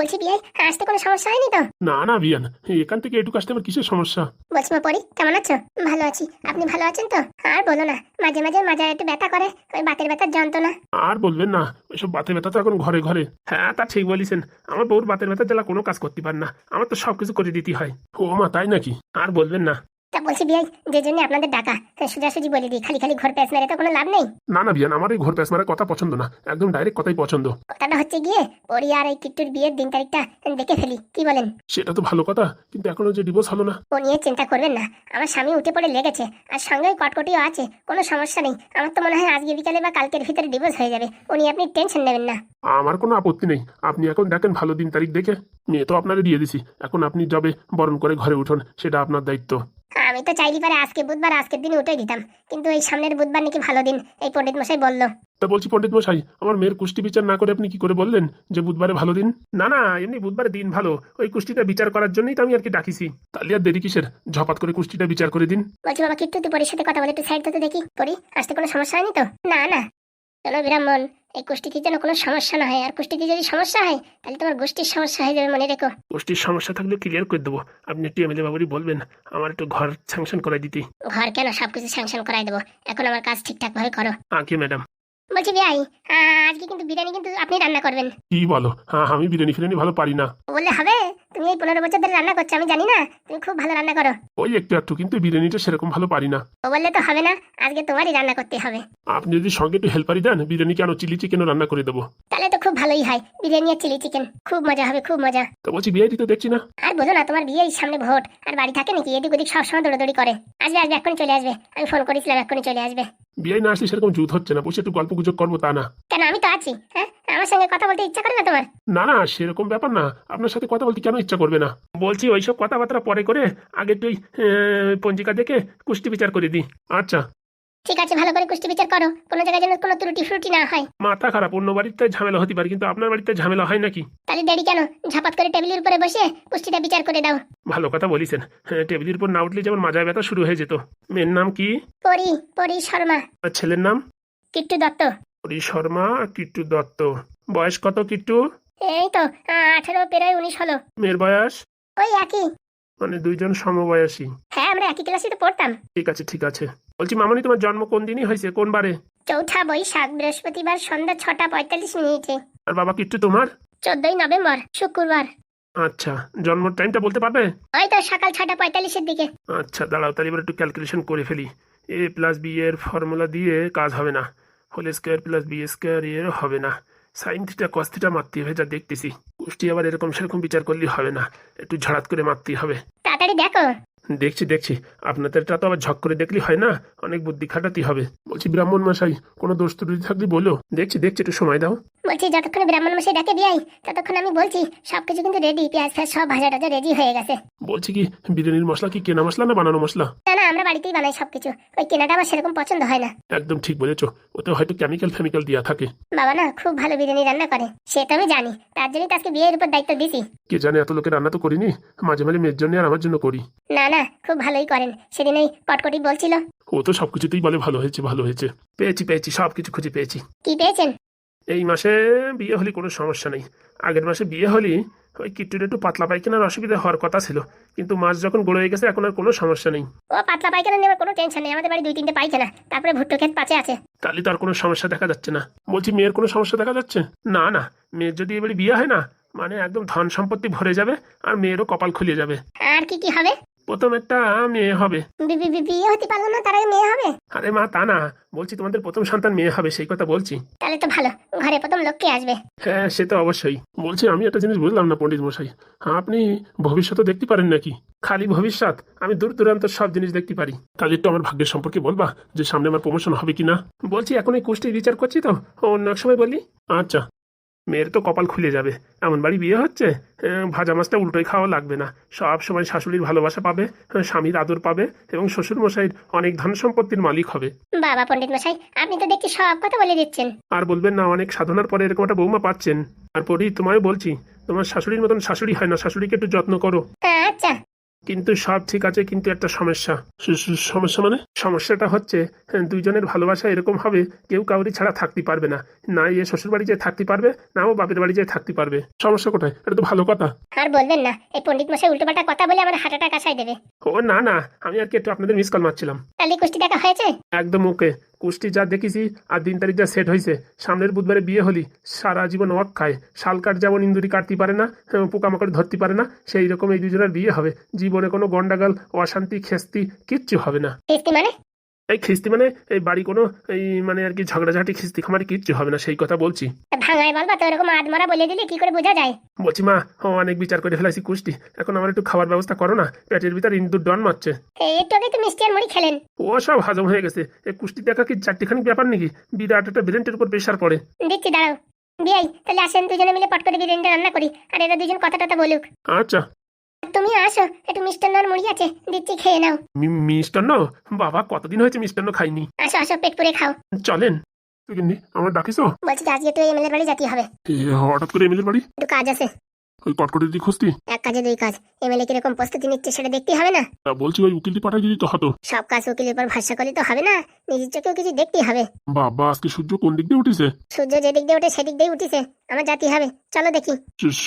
বলছি বিয়ে আসতে কোনো সমস্যা হয়নি তো? না না বিয়ান এখান থেকে এটুকু কাস্টমার আমার কিসের সমস্যা? বলছি মা পড়ি কেমন আছো? ভালো আছি। আপনি ভালো আছেন তো? আর বলো না মাঝে মাঝে মাঝে একটু ব্যথা করে ওই বাতের ব্যথার যন্ত্রণা। আর বলবেন না ওইসব বাতের ব্যথা তো এখন ঘরে ঘরে। হ্যাঁ তা ঠিক বলেছেন। আমার বউর বাতের ব্যথা জেলা কোনো কাজ করতে পার না। আমার তো সব কিছু করে দিতে হয়। ও মা তাই নাকি? আর বলবেন না। তা বলছি বিয়ে যে জন্য আপনাদের ডাকা সোজাসুজি বলে দিই খালি খালি ঘর প্যাস মেরে তো কোনো লাভ নেই? না না বিয়ান আমার এই ঘর মারার কথা পছন্দ না একদম ডাইরেক্ট কথাই পছন্দ। কথাটা হচ্ছে গিয়ে পরি আর এই কিট্টুর বিয়ের দিন তারিখটা দেখে ফেলি কি বলেন? সেটা তো ভালো কথা কিন্তু এখনও যে ডিভোর্স হলো না। ও নিয়ে চিন্তা করবেন না আমার স্বামী উঠে পড়ে লেগেছে আর সঙ্গে কটকটিও আছে কোনো সমস্যা নেই আমার তো মনে হয় আজকে বিকালে বা কালকের ভিতরে ডিভোর্স হয়ে যাবে নিয়ে আপনি টেনশন নেবেন না। আমার কোনো আপত্তি নেই আপনি এখন দেখেন ভালো দিন তারিখ দেখে মেয়ে তো আপনারে দিয়ে দিছি এখন আপনি যবে বরণ করে ঘরে উঠুন সেটা আপনার দায়িত্ব। আমি তো চাইলি পারে আজকে বুধবার আজকের দিন উঠে দিতাম। কিন্তু এই সামনের বুধবার নাকি ভালো দিন এই পণ্ডিত মশাই বলল। তা বলছি পণ্ডিত মশাই আমার মেয়ের কুষ্টি বিচার না করে আপনি কি করে বললেন যে বুধবারে ভালো দিন? না না এমনি বুধবারে দিন ভালো। ওই কুষ্টিটা বিচার করার জন্যই তো আমি আর কি ডাকিছি। তাহলে আর দেরি কিসের? ঝপাত করে কুষ্টিটা বিচার করে দিন। বলছি বাবা কিট্টু তুই পরির সাথে কথা বলে একটু সাইড তো দেখি পরি আসতে কোনো সমস্যা হয়নি তো? না না। চলো ব্রাহ্মণ এই কুষ্টিটির যেন কোনো সমস্যা না হয়। আর কুষ্টিতে যদি সমস্যা হয় তাহলে তোমার গোষ্ঠীর সমস্যা হয়ে যাবে মনে রেখো। কুষ্টির সমস্যা থাকলে ক্লিয়ার করে দেবো। আপনি একটু এমএলএ বাবুরই বলবেন আমার একটু ঘর স্যাংশন করাই দিতে। ঘর কেন? সবকিছু স্যাংশন করাই দেবো। এখন আমার কাজ ঠিকঠাক ভাবে করো। আঁকে ম্যাডাম বলছি ভাই আজকে কিন্তু বিরিয়ানি কিন্তু আপনি রান্না করবেন। কি বলো? হ্যাঁ আমি বিরিয়ানি ফিরিয়ানি ভালো পারি না। বললে হবে? তুমি এই পনেরো বছর ধরে রান্না করছ আমি জানি না। তুমি খুব ভালো রান্না করো। ওই একটু একটু কিন্তু বিরিয়ানিটা সেরকম ভালো পারি না। ও বললে তো হবে না আজকে তোমারই রান্না করতে হবে। আপনি যদি সঙ্গে একটু হেল্পারি দেন বিরিয়ানি কেন চিলি চিকেনও রান্না করে দেবো। তাহলে তো খুব ভালোই হয় বিরিয়ানি আর চিলি চিকেন খুব মজা হবে খুব মজা। তো বলছি বিআইডি তো দেখছি না। আর বোঝো না তোমার বিয়ে এই সামনে ভোট আর বাড়ি থাকে নাকি এদিক ওদিক সবসময় দৌড়াদৌড়ি করে। আসবে আসবে এক্ষুনি চলে আসবে। আমি ফোন করেছিলাম এক্ষুনি চলে আসবে। বিআই না আসলে সেরকম জুত হচ্ছে না বসে একটু গল্প গুজব করব তা না। কেন আমি তো আছি হ্যাঁ? আমার সঙ্গে কথা বলতে ইচ্ছা করে না তোমার? না না সেরকম ব্যাপার না। আপনার সাথে কথা বলতে কেন ইচ্ছা করবে না? বলছি ওইসব কথাবার্তা পরে করে আগে তুই পঞ্জিকা দেখে কুষ্টি বিচার করে দিই। আচ্ছা। ঠিক আছে ভালো করে কুষ্টি বিচার করো। কোনো জায়গায় যেন কোনো ত্রুটি ফ্রুটি না হয়। মাথা খারাপ অন্য বাড়িতে ঝামেলা হতে পারে কিন্তু আপনার বাড়িতে ঝামেলা হয় নাকি? তাহলে দেরি কেন? ঝাপাত করে টেবিলের উপরে বসে কুষ্টিটা বিচার করে দাও। ভালো কথা বলিছেন। হ্যাঁ টেবিলের উপর না উঠলে যেমন মাজা ব্যথা শুরু হয়ে যেত। মেয়ের নাম কি? পরি পরি শর্মা। আর ছেলের নাম? কিট্টু দত্ত। হরি শর্মা কিট্টু দত্ত। বয়স কত কিট্টু? এই তো আঠেরো পেরায় উনিশ হলো। মেয়ের বয়স? ওই একই। মানে দুইজন সমবয়সী। হ্যাঁ আমরা একই ক্লাসে তো পড়তাম। ঠিক আছে ঠিক আছে। বলছি মামনি তোমার জন্ম কোন দিনই হয়েছে? কোন বারে? চৌঠা বৈশাখ বৃহস্পতিবার সন্ধ্যা ছটা পঁয়তাল্লিশ মিনিটে। আর বাবা কিট্টু তোমার? চোদ্দই নভেম্বর শুক্রবার। আচ্ছা জন্ম টাইমটা বলতে পারবে? ওই তো সকাল ছটা পঁয়তাল্লিশের দিকে। আচ্ছা দাঁড়াও তাহলে এবার একটু ক্যালকুলেশন করে ফেলি। এ প্লাস বি এর ফর্মুলা দিয়ে কাজ হবে না। Whole square plus B square এর হবে না। সাইন থিটা কস থিটা মারতে হবে যা দেখতেছি। কুষ্টি আবার এরকম সেরকম বিচার করলে হবে না। একটু ঝাড়াত করে মারতেই হবে। তাড়াতাড়ি দেখো। দেখছি দেখছি। আপনাদেরটা তো আবার ঝক করে দেখলি হয় না? অনেক বুদ্ধি খাটাতে হবে। বলছি ব্রাহ্মণ মশাই কোনো দোষ ত্রুটি থাকলে বলো। দেখছি দেখছি একটু সময় দাও। বলছি যতক্ষণ ব্রাহ্মণ মশাই ডাকে দিয়াই ততক্ষণ আমি বলছি সবকিছু কিন্তু রেডি পেঁয়াজ ফেয়াজ সব ভাজা টাজা রেডি হয়ে গেছে। বলছি কি বিরিয়ানির মশলা কি কেনা মশলা না বানানো মশলা? না না আমরা বাড়িতেই বানাই সবকিছু। ওই কেনাটা আমার সেরকম পছন্দ হয় না। একদম ঠিক বলেছ। ওতে হয়তো কেমিক্যাল ফেমিক্যাল দেওয়া থাকে। বাবা না খুব ভালো বিরিয়ানি রান্না করে। সে তো আমি জানি তার জন্যই তো আজকে বিয়ের উপর দায়িত্ব দিছি। কে জানে এত লোকের রান্না তো করিনি। মাঝে মাঝে মেয়ের জন্য আর আমার জন্য করি। না না খুব ভালোই করেন। সেদিন ওই কটকটি বলছিল। ও তো সবকিছুতেই বলে ভালো হয়েছে ভালো হয়েছে। পেয়েছি পেয়েছি সব কিছু খুঁজে পেয়েছি। কি পেয়েছেন? এই মাসে বিয়ে হলে কোনো সমস্যা নেই। আগের মাসে বিয়ে হলে ওই কিট্টুর একটু পাতলা পায়খানার অসুবিধা হওয়ার কথা ছিল। কিন্তু মাছ যখন গড়ে হয়ে গেছে এখন আর কোনো সমস্যা নেই। ও পাতলা পায়খানা নেওয়ার কোনো টেনশন নেই। আমাদের বাড়ি দুই তিনটে পায়খানা। তারপরে ভুট্টো ক্ষেত পাচে আছে। তাহলে তো আর কোনো সমস্যা দেখা যাচ্ছে না। বলছি মেয়ের কোনো সমস্যা দেখা যাচ্ছে? না না। মেয়ের যদি এবারে বিয়ে হয় না মানে একদম ধন সম্পত্তি ভরে যাবে আর মেয়েরও কপাল খুলে যাবে। আর কি কি হবে? প্রথম একটা মেয়ে হবে। বিয়ে হতে পারল না তার আগে মেয়ে হবে? আরে মা তা না। বলছি তোমাদের প্রথম সন্তান মেয়ে হবে সেই কথা বলছি। তাহলে তো ভালো ঘরে প্রথম লোককে আসবে। হ্যাঁ সে তো অবশ্যই। বলছি আমি একটা জিনিস বুঝলাম না পণ্ডিত মশাই। আপনি ভবিষ্যৎ দেখতে পারেন নাকি? খালি ভবিষ্যৎ আমি দূর দূরান্ত সব জিনিস দেখতে পারি। তাহলে একটু আমার ভাগ্যের সম্পর্কে বলবা যে সামনে আমার প্রমোশন হবে কিনা? বলছি এখন এই কুষ্টি বিচার করছি তো? অন্য এক সময় বলি? আচ্ছা। মেয়ের তো কপাল খুলে যাবে। এমন বাড়ি বিয়ে হচ্ছে? ভাজা মাছটা উল্টোই খাওয়া লাগবে না। সব সময় শাশুড়ির ভালোবাসা পাবে স্বামীর আদর পাবে এবং শ্বশুর মশাইয়ের অনেক ধন সম্পত্তির মালিক হবে। বাবা পণ্ডিত মশাই আপনি তো দেখছি সব কথা বলে দিচ্ছেন। আর বলবেন না অনেক সাধনার পরে এরকম একটা বৌমা পাচ্ছেন। আর পরেই তোমায় বলছি তোমার শাশুড়ির মতন শাশুড়ি হয় না শাশুড়িকে একটু যত্ন করো। আচ্ছা। কিন্তু সব ঠিক আছে কিন্তু একটা সমস্যা। সমস্যা মানে? সমস্যাটা হচ্ছে হ্যাঁ, দুইজনের ভালোবাসা এরকম হবে কেউ কাউরি ছাড়া থাকতে পারবে না। না এ শ্বশুর বাড়ি যেয়ে থাকতে পারবে না ও বাপের বাড়ি যেয়ে থাকতে পারবে। সমস্যা কোথায়? এটা তো ভালো কথা। আর বলবেন না এই পণ্ডিত মশাই উল্টোপাল্টা কথা বলে আমার হার্ট অ্যাটাক আসাই দেবে। ও না না আমি আর কি একটু আপনাদের মিস কল মারছিলাম। তাহলে কুষ্টি দেখা হয়েছে? একদম ওকে। কুষ্টি যা দেখেছি আর দিন তারিখ যা সেট হয়েছে সামনের বুধবারে বিয়ে হলি, সারা জীবন অক খায় শাল কাঠ যেমন ইন্দুরি কাটতে পারে না পোকামাকড় ধরতে পারে না, সেই রকম এই দুজনের বিয়ে হবে। জীবনে কোনো গন্ডাগাল, অশান্তি, খেস্তি কিচ্ছু হবে না। মানে? এই খিস্তি মানে এই বাড়ি কোনো এই মানে আর কি ঝগড়াঝাটি খিস্তি খামারি কিচ্ছু হবে না সেই কথা বলছি। ভাঙায় বলবা তো এরকম আদমরা বলে দিলে কি করে বোঝা যায়? বলছি মা ও অনেক বিচার করে ফেলাইছি কুষ্টি এখন আমার একটু খাবার ব্যবস্থা করো না পেটের ভিতর ইন্দুর ডন মারছে। এই একটু আগে তো মিষ্টি আর মুড়ি খেলেন। ও সব হজম হয়ে গেছে। এই কুষ্টি দেখা কি চারটিখানি ব্যাপার নাকি? বিরাট একটা ব্রেন্টের উপর প্রেশার পড়ে। দিচ্ছি দাঁড়াও। বিয়াই তাহলে আসেন দুজনে মিলে পট করে বিরিয়ানিটা রান্না করি আর এরা দুজন কথা টথা বলুক। আচ্ছা। তুমি আসো একটু মিষ্টান্ন আর মুড়ি আছে দিচ্ছি খেয়ে নাও। মি- মিষ্টান্ন? বাবা কতদিন হয়েছে মিষ্টান্ন খাইনি। আসো আসো পেট পুরে খাও। চলেন। আমার ডাকিস? বলছি যে আজকে তো এমএলএর বাড়ি যেতে হবে। হঠাৎ করে এমএলএর বাড়ি? একটু কাজ আছে। ওই কটকটের দিকে খুঁজতি? এক কাজে দুই কাজ। এমএলএ কীরকম প্রস্তুতি নিচ্ছে সেটা দেখতে হবে না? তা বলছি ওই উকিলটি পাঠাই তো হতো। সব কাজ উকিলের উপর ভরসা করলে তো হবে না। নিজের চোখেও কিছু দেখতেই হবে। বাবা আজকে সূর্য কোন দিক দিয়ে উঠেছে? সূর্য যেদিক দিয়ে ওঠে সেদিক দিয়ে উঠিছে। আমার জাতি হবে। চলো দেখি।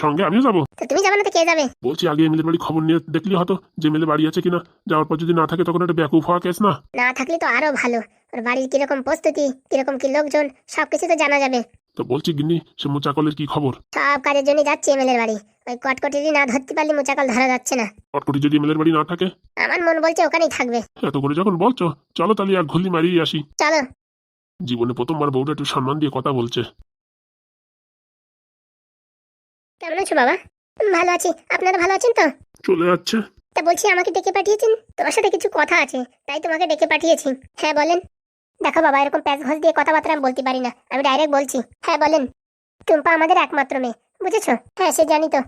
সঙ্গে আমিও যাব। তো তুমি যাবে না তো কে যাবে? বলছি আগে এমএলএর বাড়ি খবর নিয়ে দেখলি হতো যে এমএলএ বাড়ি আছে কিনা। যাওয়ার পর যদি না থাকে তখন একটা ব্যাকুপ হওয়া কেস না? না থাকলে তো আরও ভালো। ওর বাড়ির কীরকম প্রস্তুতি কীরকম কি লোকজন সবকিছু তো জানা যাবে। তো বলছি গিন্নি সে মোচাকলের কি খবর? সব কাজের জন্য যাচ্ছি এমএলএর বাড়ি। ওই কটকটিরই না ধরতে পারলে মোচাকল ধরা যাচ্ছে না। কটকটি যদি এমএলএর বাড়ি না থাকে? আমার মন বলছে ওখানেই থাকবে। এত করে যখন বলছো চলো তাহলে এক ঘুলি মারিয়ে আসি। চলো। জীবনে প্রথমবার বউটা একটু সম্মান দিয়ে কথা বলছে। কেমন আছো বাবা? ভালো আছি। আপনারা ভালো আছেন তো? চলে যাচ্ছে। তা বলছি আমাকে ডেকে পাঠিয়েছেন? তোমার সাথে কিছু কথা আছে তাই তোমাকে ডেকে পাঠিয়েছি। হ্যাঁ বলেন। দেখো বাবা এরকম প্যাচ ঘষ দিয়ে কথাবার্তা আমি বলতে পারি না। আমি ডাইরেক্ট বলছি। হ্যাঁ বলেন। টুম্পা আমাদের একমাত্র মেয়ে বুঝেছ? হ্যাঁ সে জানি তো।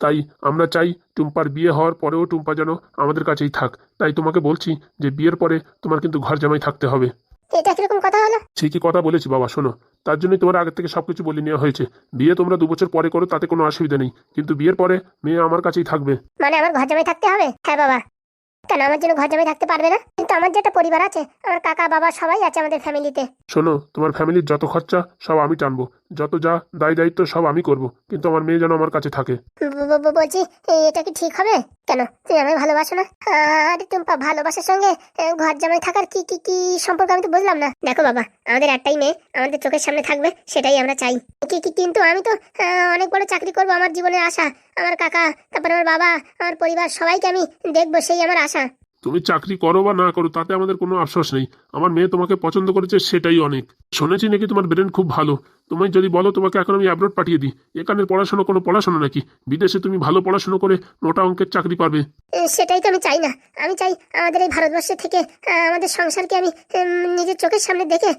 তাই আমরা চাই টুম্পার বিয়ে হওয়ার পরেও টুম্পা যেন আমাদের কাছেই থাক। তাই তোমাকে বলছি যে বিয়ের পরে তোমার কিন্তু ঘর জামাই থাকতে হবে। এটা কীরকম কথা হলো? ঠিকই কথা বলেছি বাবা শোনো। তার জন্যই তোমার আগে থেকে সবকিছু বলে নেওয়া হয়েছে। বিয়ে তোমরা দু বছর পরে করো তাতে কোনো অসুবিধা নেই। কিন্তু বিয়ের পরে মেয়ে আমার কাছেই থাকবে। মানে আমার ঘর জামাই থাকতে হবে? হ্যাঁ বাবা। কেন আমার জন্য ঘর জামাই থাকতে পারবে না? কিন্তু আমার যে একটা পরিবার আছে, আমার কাকা, বাবা সবাই আছে আমাদের ফ্যামিলিতে শোনো, তোমার ফ্যামিলির যত খরচা, সব আমি টানবো। যত যা দায় দায়িত্ব সব আমি করব, কিন্তু আমার মেয়ে যেন আমার কাছে থাকে। বলছি এটা কি ঠিক হবে? কেন? তুমি আমায় ভালোবাসো না? আরে টুম্পা, ভালোবাসার সঙ্গে ঘর জামাই থাকার কি কি কি সম্পর্ক আমি তো বুঝলাম না। দেখো বাবা, আমাদের একটাই মেয়ে, আমাদের চোখের সামনে থাকবে, সেটাই আমরা চাই। কি কি, কিন্তু আমি তো অনেক বড় চাকরি করব, আমার জীবনের আশা, আমার কাকা, তারপর আমার বাবা, আমার পরিবার, সবাইকে আমি দেখব, সেই আমার আশা। তুমি চাকরি করো বা না করো তাতে আমাদের কোনো আফসোস নেই। আমার মেয়ে তোমাকে পছন্দ করেছে সেটাই অনেক। শুনেছি নাকি তোমার ব্রেন খুব ভালো। তুমি যদি বলো তোমাকে এখন আমি অ্যাব্রোড পাঠিয়ে দিই। এখানে পড়াশোনা কোনো পড়াশোনা নাকি? বিদেশে তুমি ভালো পড়াশোনা করে মোটা অঙ্কের চাকরি পাবে। সেটাই তো আমি চাই না। আমি চাই আমাদের এই ভারতবর্ষে থেকে আমাদের সংসারকে আমি নিজের চোখের সামনে দেখে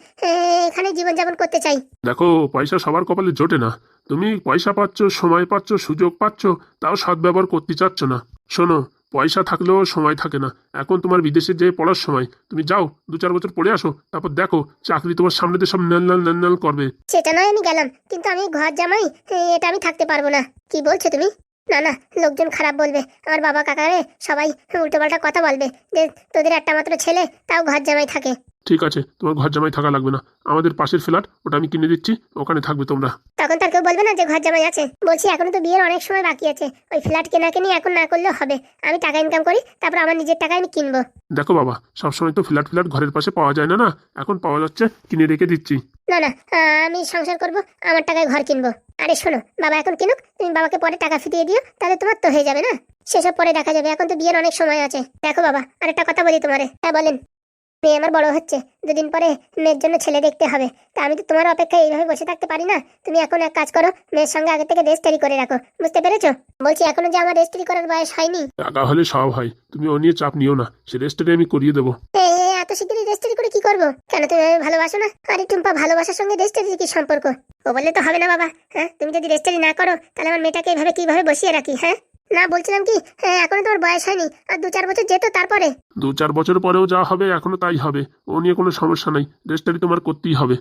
এখানে জীবনযাপন করতে চাই। দেখো পয়সা সবার কপালে জোটে না। তুমি পয়সা পাচ্ছ সময় পাচ্ছ সুযোগ পাচ্ছ তাও সদ্ব্যবহার করতে চাচ্ছ না। শোনো পয়সা থাকলেও সময় থাকে না। এখন তোমার বিদেশে যেয়ে পড়ার সময়। তুমি যাও, দু চার বছর পড়ে আসো, তারপর দেখো চাকরি তোমার সামনে তো সব ন্যাল নেল করবে। সেটা নয়, আমি গেলাম। কিন্তু আমি ঘর জামাই এটা আমি থাকতে পারব না। কি বলছো তুমি? না না, লোকজন খারাপ বলবে। আমার বাবা কাকারে সবাই উল্টোপাল্টা কথা বলবে যে তোদের একটা মাত্র ছেলে, তাও ঘর জামাই থাকে। ঠিক আছে তোমার ঘর জামাই থাকা লাগবে না। আমাদের পাশের ফ্ল্যাট ওটা আমি কিনে দিচ্ছি ওখানে থাকবে তোমরা। তখন তার কেউ বলবে না যে ঘর জামাই আছে। বলছি এখনও তো বিয়ের অনেক সময় বাকি আছে। ওই ফ্ল্যাট কেনা কিনি এখন না করলেও হবে। আমি টাকা ইনকাম করি তারপর আমার নিজের টাকায় আমি কিনবো। দেখো বাবা সবসময় তো ফ্ল্যাট ফ্ল্যাট ঘরের পাশে পাওয়া যায় না না? এখন পাওয়া যাচ্ছে কিনে রেখে দিচ্ছি। না না আমি সংসার করব আমার টাকায় ঘর কিনবো। আরে শোনো বাবা এখন কিনুক তুমি বাবাকে পরে টাকা ফিরিয়ে দিও তাহলে তোমার তো হয়ে যাবে না? সেসব পরে দেখা যাবে এখন তো বিয়ের অনেক সময় আছে। দেখো বাবা আর একটা কথা বলি তোমারে। হ্যাঁ বলেন। মেয়ে আমার বড় হচ্ছে। দুদিন পরে মেয়ের জন্য ছেলে দেখতে হবে। তা আমি তো তোমার অপেক্ষায় এইভাবে বসে থাকতে পারি না। তুমি এখন এক কাজ করো মেয়ের সঙ্গে আগে থেকে রেজিস্টারি করে রাখো। বুঝতে পেরেছ? বলছি এখনও যে আমার রেজিস্টারি করার বয়স হয়নি। টাকা হলে সব হয়। তুমি ও নিয়ে চাপ নিও না। সে রেস্টারে আমি করিয়ে দেবো। এত শীঘ্রই রেজিস্টারি করে কি করব? কেন তুমি আমায় ভালোবাসো না? আরে টুম্পা ভালোবাসার সঙ্গে রেজিস্টারি কি সম্পর্ক? ও বললে তো হবে না বাবা। হ্যাঁ তুমি যদি রেজিস্টারি না করো তাহলে আমার মেয়েটাকে এইভাবে কীভাবে বসিয়ে রাখি হ্যাঁ? না বলছিলাম কি হ্যাঁ এখনও তোমার বয়স হয়নি। আর দু চার বছর যেত তারপরে। দু চার বছর পরেও যা হবে এখনও তাই হবে। ও নিয়ে কোনো সমস্যা নাই। রেজিস্টারি তোমার করতেই হবে।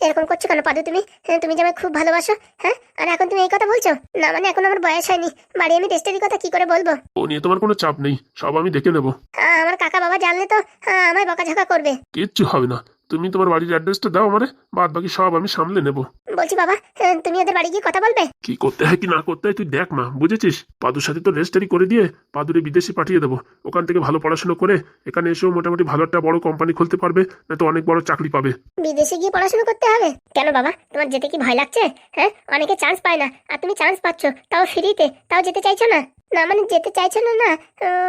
এরকম করছ কেন? পাদু তুমি হ্যাঁ, তুমি যে আমায় খুব ভালোবাসো হ্যাঁ? আর এখন তুমি এই কথা বলছো? না মানে এখন আমার বয়স হয়নি। বাড়ি আমি টেস্টের কথা কি করে বলব? ও নিয়ে তোমার কোনো চাপ নেই। সব আমি দেখে নেব। আহ, আমার কাকা বাবা জানলে তো আহ, আমায় বকাঝকা করবে। কিচ্ছু হবে না। তুমি তোমার বাড়ির অ্যাড্রেসটা দাও আমারে বাদ বাকি সব আমি সামলে নেব। বলছি বাবা তুমি ওদের বাড়ি গিয়ে কথা বলবে? কি করতে হয় কি না করতে হয় তুই দেখ মা বুঝেছিস? পাদুর সাথে তো রেজিস্টারি করে দিয়ে পাদুরে বিদেশে পাঠিয়ে দেবো। ওখান থেকে ভালো পড়াশোনা করে এখানে এসেও মোটামুটি ভালো একটা বড় কোম্পানি খুলতে পারবে না তো অনেক বড় চাকরি পাবে। বিদেশে গিয়ে পড়াশোনা করতে হবে? কেন বাবা তোমার যেতে কি ভয় লাগছে? হ্যাঁ অনেকে চান্স পায় না। আর তুমি চান্স পাচ্ছ তাও ফ্রিতে তাও যেতে চাইছো না? না মানে যেতে চাইছো না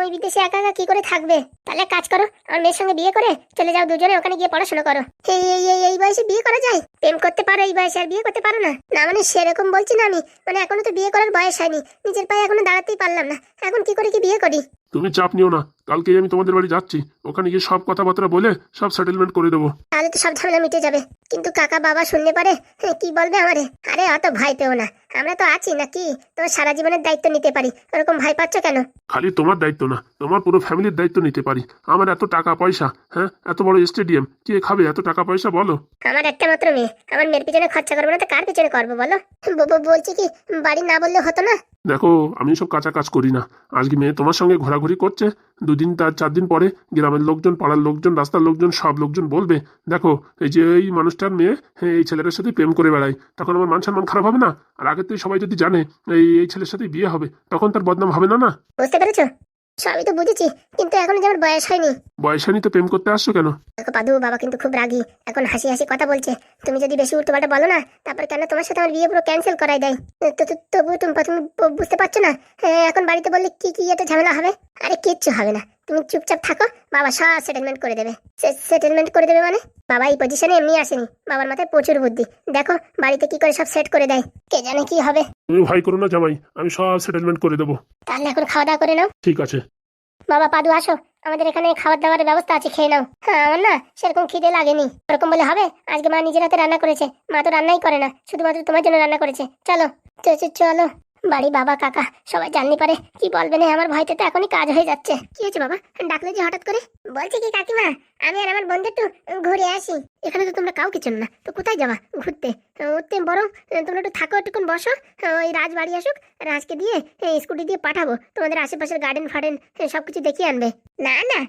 ওই বিদেশে একা একা কি করে থাকবে? তাহলে কাজ করো, আমার মেয়ের সঙ্গে বিয়ে করে চলে যাও দুজনে, ওখানে গিয়ে পড়াশোনা করো। এই এই এই এই বয়সে বিয়ে করা যায়? প্রেম করতে পারো এই বয়সে, আর বিয়ে করতে পারো না। না মানে সেরকম বলছি না আমি মানে এখনও তো বিয়ে করার বয়স হয়নি, নিজের পায়ে এখনও দাঁড়াতেই পারলাম না, এখন কি করে কি বিয়ে করি? তুমি চাপ নিও না, কালকেই আমি তোমাদের বাড়ি যাচ্ছি, ওখানে গিয়ে সব কথাবার্তা বলে সব সেটেলমেন্ট করে দেবো। তাহলে তো সব ঝামেলা মিটে যাবে। কিন্তু কাকা বাবা শুনলে পারে? হ্যাঁ, কি বলবে আমারে? আরে অত ভয় পেও না। আমরা তো আছি নাকি? তোমার সারা জীবনের দায়িত্ব নিতে পারি। ওরকম ভয় পাচ্ছ কেন? খালি তোমার দায়িত্ব না। তোমার পুরো ফ্যামিলির দায়িত্ব নিতে পারি। আমার এত টাকা পয়সা হ্যাঁ? এত বড় স্টেডিয়াম কে খাবে এত টাকা পয়সা বলো? আমার একটা মাত্র মেয়ে। আমার মেয়ের পিছনে খরচা করব না তো কার পিছনে করব বলো? ব- ব- বলছি কি বাড়ি না বললে হতো না? দেখো আমি সব কাঁচা কাজ করি না। আজকে মেয়ে তোমার সঙ্গে ঘোরাঘুরি করছে। দুদিন তার চার দিন পরে গ্রামের লোকজন পাড়ার লোকজন রাস্তার লোকজন সব লোকজন বলবে দেখো এই যে এই মানুষটার মেয়ে হ্যাঁ, এই ছেলেটার সাথে প্রেম করে বেড়ায়। তখন আমার মান সম্মান খারাপ হবে না? আর আগের থেকে সবাই যদি জানে এই এই ছেলের সাথে বিয়ে হবে তখন তার বদনাম হবে না না? বুঝতে পেরেছ? সবই তো বুঝেছি কিন্তু এখনও যে আমার বয়স হয়নি। বয়সানি তো প্রেম করতে আসছো কেন? দেখো পাদু বাবা কিন্তু খুব রাগী এখন হাসি হাসি কথা বলছে। তুমি যদি বেশি উল্টো পাল্টা বলো না তারপর কেন তোমার সাথে আমার বিয়ে পুরো ক্যান্সেল করাই দেয়? তো তো- তবু তুমি প্রথমে বুঝতে পারছ না? হ্যাঁ, এখন বাড়িতে বললে কি কি এটা ঝামেলা হবে? আরে কিচ্ছু হবে না। তুমি চুপচাপ থাকো বাবা সব সেটেলমেন্ট করে দেবে। সেটেলমেন্ট করে দেবে মানে? বাবা এই পজিশনে এমনি আসেনি। বাবার মাথায় প্রচুর বুদ্ধি। দেখো বাড়িতে কি করে সব সেট করে দেয়? কে জানে কি হবে? তুমি ভয় করো না জামাই আমি সব সেটেলমেন্ট করে দেবো। তাহলে এখন খাওয়া দাওয়া করে নাও। ঠিক আছে। বাবা পাদু আসো। আমাদের এখানে খাবার দাবারের ব্যবস্থা আছে খেয়ে নাও। হ্যাঁ আমার না সেরকম খিদে লাগেনি। ওরকম বলে হবে? আজকে মা নিজের হাতে রান্না করেছে। মা তো রান্নাই করে না শুধুমাত্র তোমার জন্য রান্না করেছে। চলো চলো। বাড়ি বাবা কাকা সবাই জাননি পারে। কি বলবে না আমার ভয়তে তো এখনই কাজ হয়ে যাচ্ছে। কি হয়েছে বাবা? ডাকলে যে হঠাৎ করে? বলছি কি কাকিমা আমি আর আমার বন্ধু একটু ঘুরে আসি। এখানে তো তোমরা কাউকে চেন না। তো কোথায় যাবা ঘুরতে? উঠতে বরং তোমরা একটু থাকো একটুক্ষণ বসো। ওই রাজ বাড়ি আসুক রাজকে দিয়ে স্কুটি দিয়ে পাঠাবো। তোমাদের আশেপাশের গার্ডেন ফার্ডেন সবকিছু দেখিয়ে আনবে। না না,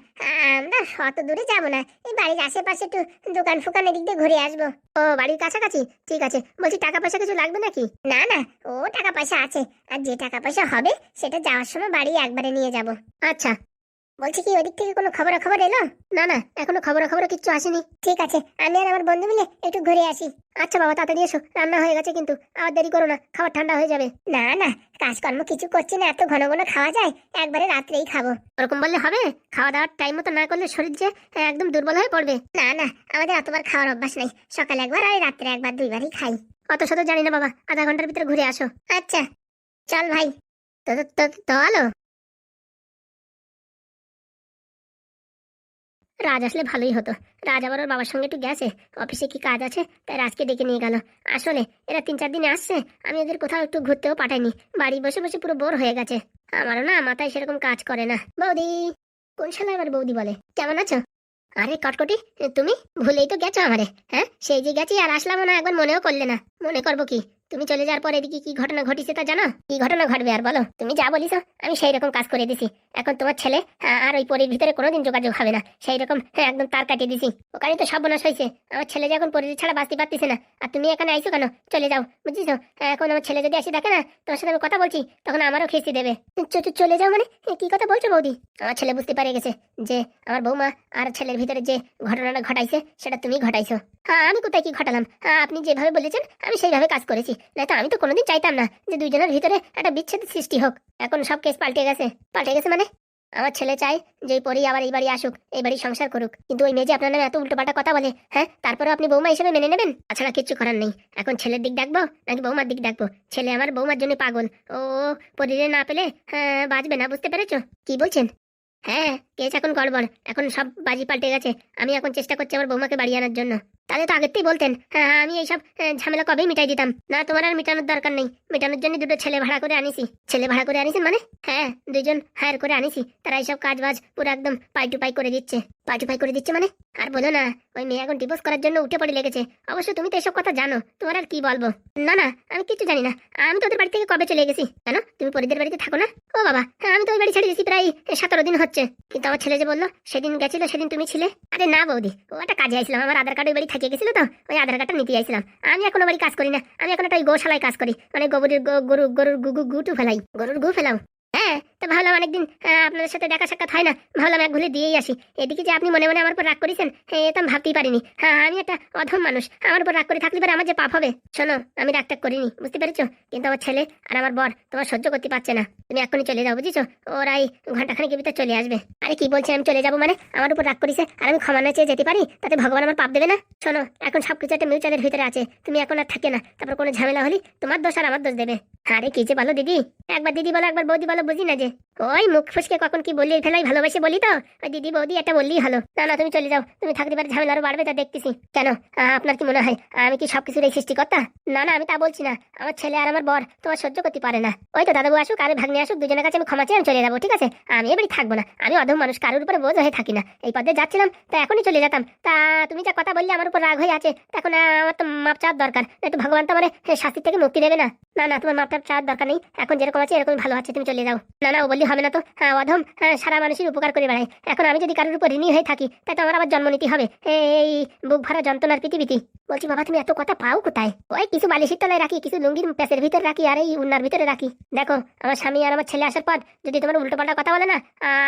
আমরা অত দূরে যাব না। এই বাড়ির আশেপাশে একটু দোকান ফোকান এদিক দিয়ে ঘুরে আসব। ও, বাড়ির কাছাকাছি? ঠিক আছে। বলছি টাকা পয়সা কিছু লাগবে নাকি? না না, ও টাকা পয়সা আছে। আর যে টাকা পয়সা হবে, সেটা যাওয়ার সময় বাড়ি একবারে নিয়ে যাব। আচ্ছা। বলছি কি, ওদিক থেকে কোনো খবর খবর এলো? না না, এখনও খবর খবর কিচ্ছু আসেনি। ঠিক আছে, আমি আর আমার বন্ধু মিলে একটু ঘুরে আসি। আচ্ছা বাবা, তাড়াতাড়ি এসো, রান্না হয়ে গেছে কিন্তু আর দেরি করো না, খাবার ঠান্ডা হয়ে যাবে। না না, কাজকর্ম কিছু করছি না, এত ঘন ঘন খাওয়া যায়, একবারে রাত্রেই খাব। ওরকম বললে হবে? খাওয়া দাওয়ার টাইম মতো না করলে শরীর যে একদম দুর্বল হয়ে পড়বে। না না, আমাদের অতবার খাওয়ার অভ্যাস নাই, সকালে একবার আর রাত্রে একবার দুইবারই খাই। অত শত জানি না বাবা, আধা ঘণ্টার ভিতরে ঘুরে আসো। আচ্ছা চল ভাই, তো, তো- তো চলো রাজ আসলে ভালোই হতো। রাজ আবার ওর বাবার সঙ্গে একটু গেছে। অফিসে কি কাজ আছে? তাই রাজকে ডেকে নিয়ে গেল। আসলে, এরা তিন চার দিনে আসছে। আমি ওদের কোথাও একটু ঘুরতেও পাঠাইনি। বাড়ি বসে বসে পুরো বোর হয়ে গেছে। আমারও না মাথায় সেরকম কাজ করে না। বৌদি, কোন শালা আবার বৌদি বলে? কেমন আছো? আরে, কটকটি, তুমি ভুলেই তো গেছো আমারে হ্যাঁ? সেই যে গেছি আর আসলাম না, একবার মনেও করলে না। মনে করব কি? তুমি চলে যাওয়ার পর এদিকে কি ঘটনা ঘটিছে তা জানো? কি ঘটনা ঘটবে আর বলো? তুমি যা বলিস আমি সেই রকম কাজ করে দিছি। এখন তোমার ছেলে আর ওই পরির ভিতরে কোনোদিন যোগাযোগ হবে না। সেই রকম হ্যাঁ, একদম তার কাটিয়ে দিছি। ওখানে তো সর্বনাশ হয়েছে। আমার ছেলে যখন পরির ছাড়া বাঁচতে পারতেছে না। আর তুমি এখানে আইছো কেন? চলে যাও বুঝছিস এখন আমার ছেলে যদি আসি দেখে না তোমার সাথে আমি কথা বলছি তখন আমারও খেসি দেবে। চলে যাও মানে? কি কথা বলছো বৌদি? আমার ছেলে বুঝতে পারে গেছে যে আমার বৌমা আর ছেলের ভিতরে যে ঘটনাটা ঘটাইছে সেটা তুমি ঘটাইছো। হ্যাঁ আমি কোথায় কি ঘটালাম? হ্যাঁ আপনি যেভাবে বলেছেন আমি সেইভাবে কাজ করেছি। না তো আমি তো কোনোদিন চাইতাম না যে দুইজনের ভিতরে একটা বিচ্ছেদ সৃষ্টি হোক। এখন সব কেস পাল্টে গেছে। পাল্টে গেছে মানে? আমার ছেলে চাই যে এই পরেই আবার এই বাড়ি আসুক, এই বাড়ি সংসার করুক। কিন্তু ওই মেয়ে যে আপনার নামে এত উল্টোপাল্টা কথা বলে হ্যাঁ? তারপরে আপনি বৌমা হিসেবে মেনে নেবেন? তাছাড়া কিচ্ছু করার নেই। এখন ছেলের দিক ডাকবো নাকি বৌমার দিক ডাকবো ছেলে আমার বৌমার জন্য পাগল। ও পরিরে না পেলে হ্যাঁ বাঁচবে না, বুঝতে পেরেছ? কি বলছেন? হ্যাঁ কেস এখন গড়বড়। এখন সব বাজি পাল্টে গেছে। আমি এখন চেষ্টা করছি আমার বৌমাকে বাড়ি আনার জন্য। তাহলে তো আগেতেই বলতেন হ্যাঁ আমি এইসব ঝামেলা কবেই মিটাই দিতাম। না, তোমার আর মিটানোর দরকার নেই। মেটানোর জন্য দুটো ছেলে ভাড়া করে আনিছি। ছেলে ভাড়া করে আনিছেন মানে? হ্যাঁ দুজন হায়ার করে আনিছি। তারা এইসব কাজ বাজ পুরো একদম পাই টু পাই করে দিচ্ছে। পাই টু পাই করে দিচ্ছে মানে? আর বলো না, ওই মেয়ে এখন ডিভোর্স করার জন্য উঠে পড়ে লেগেছে। অবশ্য তুমি তো এসব কথা জানো, তোমার আর কি বলব? না না, আমি কিছু জানি না। আমি তোদের বাড়ি থেকে কবে চলে গেছি? কেন? তুমি পরিদের বাড়িতে থাকো না? ও বাবা হ্যাঁ আমি তো ওই বাড়ি ছেড়ে গেছি প্রায় সতেরো দিন হচ্ছে। কিন্তু আমার ছেলে যে বলল, সেদিন গেছিল, সেদিন তুমি ছিলে? আরে না বৌদি, ও একটা কাজে আইছিলাম, আমার আধার কার্ড ওই বাড়ি থেকে গেছিল তো ওই আধার কার্ডটা নিতে আইছিলাম আমি এখন বাড়ি কাজ করি না আমি এখন একটা ওই গোশালায় কাজ করি মানে গোবরের গরুর গরু গরুর গু গু- ফেলাই গরুর গু ফেলাও হ্যাঁ তো ভাবলাম অনেকদিন আপনাদের সাথে দেখা সাক্ষাৎ হয় না। ভাবলাম এক ঘুরে দিয়েই আসি। এদিকে যে আপনি মনে মনে আমার উপর রাগ করেছেন হ্যাঁ এ, তো আমি ভাবতেই পারিনি। হ্যাঁ আমি একটা অধম মানুষ। আমার উপর রাগ করে থাকলে পরে আমার যে পাপ হবে, শোনো, আমি রাগটা করিনি, বুঝতে পেরেছ? কিন্তু আমার ছেলে আর আমার বর তোমার সহ্য করতে পারছে না। তুমি এখনই চলে যাও, বুঝেছ? ওরা এই ঘন্টাখানেকের ভিতর চলে আসবে। আরে কি বলছি, আমি চলে যাব মানে? আমার উপর রাগ করেছে আর আমি ক্ষমা না চেয়ে যেতে পারি? তাতে ভগবান আমার পাপ দেবে না? শোনো, এখন সবকিছু একটা মিউচুয়ালের ভিতরে আছে। তুমি এখন আর থাকে না। তারপর কোনো ঝামেলা হলে তোমার দোষ আর আমার দোষ দেবে। আরে কি যে বলো দিদি? একবার দিদি বলো, একবার বৌদি বলো, বুঝি না যে। ওই মুখ ফুসকে কখন কি বললি? ফেলাই ভালোবাসে বলি তো? ওই দিদি বৌদি একটা বললেই হলো। না না, তুমি চলে যাও। তুমি থাকতে পারে ঝামেলা আরও বাড়বে, তা দেখতেছি। কেন? আপনার কি মনে হয়, আমি কি সবকিছুর এই সৃষ্টিকর্তা? না না, আমি তা বলছি না। আমার ছেলে আর আমার বর তোমার সহ্য করতে পারে না। ওই তো দাদাবু আসুক, আর ভাগ্নে আসুক, দুজনের কাছে আমি ক্ষমা চেয়ে আমি চলে যাব, ঠিক আছে? আমি এবারে থাকব না। আমি অধম মানুষ, কারোর উপরে বোঝ হয়ে থাকি না। এই পথে যাচ্ছিলাম, তা এখনই চলে যেতাম। তা তুমি যা কথা বললে আমার উপর রাগ হয়ে আছে এখন আমার তো মাপ চাওয়ার দরকার। নয়তো ভগবান তো আমার শাস্তি থেকে মুক্তি দেবে না। না না তোমার মাপটা চাওয়ার দরকার নেই। এখন যেরকম আছে এরকম ভালো আছে তুমি চলে যাও। না না ও বললি হবে না তো। হ্যাঁ অধম হ্যাঁ, সারা মানুষের উপকার করে বেড়ায়। এখন আমি যদি কারোর উপর ঋণী হয়ে থাকি তাই তো আমার আবার জন্ম নিতে হবে। এই বুক ভরা যন্ত্রণার পৃথিবীতে। বলছি বাবা তুমি এত কথা পাও কোথায়? ওই কিছু বালিশের তলায় রাখি কিছু লুঙ্গির প্যাসের ভিতরে রাখি আর এই উন্নার ভিতরে রাখি। দেখো আমার স্বামী আর আমার ছেলে আসার পর যদি তোমার উল্টো পাল্টা কথা বলে না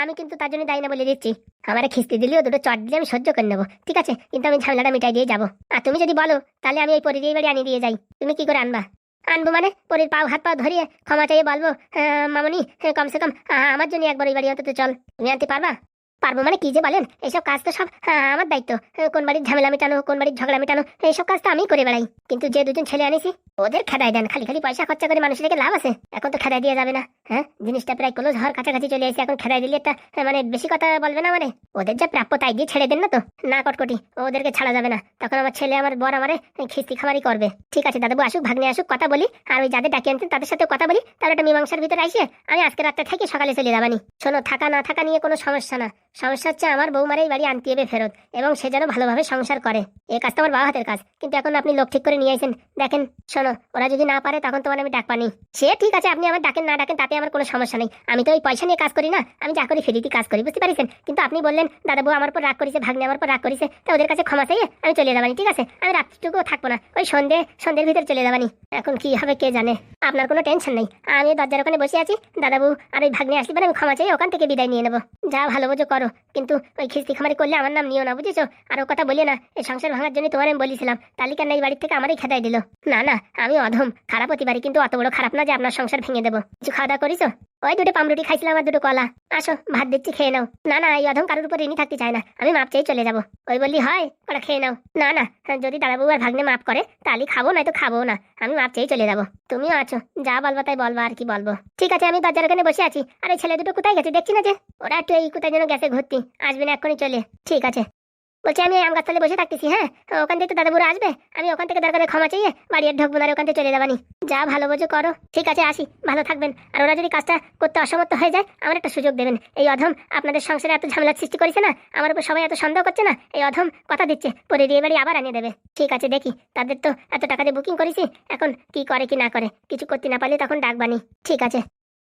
আমি কিন্তু তার জন্য দায়ী না বলে দিচ্ছি। আমার খিস্তি দিলেও দুটো চট দিলে আমি সহ্য করে নেব। ঠিক আছে কিন্তু আমি ঝামেলাটা মিটাই দিয়ে যাব। আর তুমি যদি বলো তাহলে আমি ওই পরি বাড়ি আনিয়ে দিয়ে যাই। তুমি কি করে আনবা? আনব মানে? পরীর পা হাত পা ধরিয়ে ক্ষমা চাইয়ে বলব "আহ, মামনি হ্যাঁ, কমসে কম আমার জন্য একবার এই বাড়ি অন্তত চল। তুমি আনতে পারবা? পারব মানে কি যে বলেন? এইসব কাজ তো সব হ্যাঁ, আমার দায়িত্ব। কোন বাড়ির ঝামেলা মেটানো কোন বাড়ির ঝগড়া মেটানো এইসব কাজ তো আমি করে বেড়াই। কিন্তু যে দুজন ছেলে আনিছি ওদের খেদাই দেন। খালি খালি পয়সা খরচা করে মানুষের লাভ আছে। এখন তো খেদাই দিয়ে যাবে না হ্যাঁ? জিনিসটা প্রায় ক্লোজ হওয়ার কাছাকাছি চলে এসে এখন খেদাই দিলে একটা মানে বেশি কথা বলবে না মানে? ওদের যা প্রাপ্য তাই দিয়ে ছেড়ে দেন না তো? না কটকটি ওদেরকে ছাড়া যাবে না। তখন আমার ছেলে আমার বর আমারে খিস্তি খামারি করবে। ঠিক আছে দাদাবু আসুক ভাগ্নে আসুক কথা বলি। আর ওই যাদের ডাকি আনতেন তাদের সাথে কথা বলি। তাহলে একটা মীমাংসার ভিতরে আসে। আমি আজকে রাতটা থেকে সকালে চলে যাবানি। শোনো থাকা না থাকা নিয়ে কোনো সমস্যা না। সমস্যা হচ্ছে আমার বৌমার এই বাড়ি আনতে হবে ফেরত, এবং সে যেন ভালোভাবে সংসার করে। এই কাজটা আমার বাবা হাতের কাজ, কিন্তু এখন আপনি লোক ঠিক করে নিয়ে আসেন দেখেন, শোনো, ওরা যদি না পারে তখন তোমার আমি ডাক পানি সে ঠিক আছে, আপনি আমার ডাকেন, না ডাকেন, তাতে আমার কোনো সমস্যা নেই। আমি তো ওই পয়সা নিয়ে কাজ করি না, আমি যা করি ফ্রিতে কাজ করি, বুঝতে পারিছেন? কিন্তু আপনি বললেন, দাদা দাদাবু আমার উপর রাগ করেছে, ভাগ্নে আমার উপর রাগ করেছে, তো ওদের কাছে ক্ষমা চাইয়ে আমি চলে যাবানি, ঠিক আছে? আমি রাতটুকুও থাকব না, ওই সন্ধে, সন্ধ্যের ভিতরে চলে যাবানি। এখন কি হবে কে জানে? আপনার কোনো টেনশন নেই। আমি দরজার ওখানে বসে আছি দাদাবু আর ওই ভাগ্নে আসলে আমি ক্ষমা চাই ওখান থেকে বিদায় নিয়ে নেব। যা ভালো বোঝো, করো। কিন্তু ওই খিস্তি খামারি করলে আমার নাম নিও না, বুঝেছ? আর ও কথা বলি না। এই সংসার ভাঙার জন্য তোমার আমি বলেছিলাম। তালিকা এই বাড়ির থেকে আমারই খেদাই দিল। না না, আমি অধম, খারাপ হতে পারি কিন্তু অত বড় খারাপ না যে আপনার সংসার ভেঙে দেবো। কিছু খাওয়া দাওয়া করিছো? ওই দুটো পামরুটি খাইছিলাম আর দুটো কলা। আসো, ভাত দিচ্ছি, খেয়ে নাও। না না, এই অধম কারোর উপর ঋণী থাকতে চায় না। আমি মাপ চেয়ে চলে যাব। ওই বললি, হয়, ওরা খেয়ে নাও। না না, যদি দাদাবু আর ভাগ্নে মাপ করে তাহলে খাব, নয়তো খাব না। আমি মাপ চেয়ে চলে যাব। তুমিও আছো, যা বলবা তাই বলবা, আর কি বলব। ঠিক আছে, আমি দরজার ওখানে বসে আছি। আর, ছেলে দুটো কোথায় গেছে? দেখছি না যে। ওরা একটু এই কোথায় যেন গেছে ঘুরতি। আসবে না এক্ষুনি, চলে। ঠিক আছে। বলছি, আমি আম গাছতলে বসে থাকতেছি হ্যাঁ? ওখান থেকে তো দাদাবুড়ো আসবে। আমি ওখান থেকে দরকারে ক্ষমা চাইয়ে বাড়ি আর ওখান থেকে চলে যাবানি। যা ভালো বোঝো করো। ঠিক আছে, আসি। ভালো থাকবেন। আর ওরা যদি কাজটা করতে অসমর্থ হয়ে যায়, আমার একটা সুযোগ দেবেন। এই অধম আপনাদের সংসারে এত ঝামেলার সৃষ্টি করেছে না, আমার উপর সবাই এত সন্দেহ করছে না, এই অধম কথা দিচ্ছে। পরে দিয়ে বাড়ি আবার আনিয়ে দেবে। ঠিক আছে, দেখি। তাদের তো এত টাকা দিয়ে বুকিং করেছি, এখন কি করে কি না করে? কিছু করতে না পারলে তখন ডাকবানি। ঠিক আছে।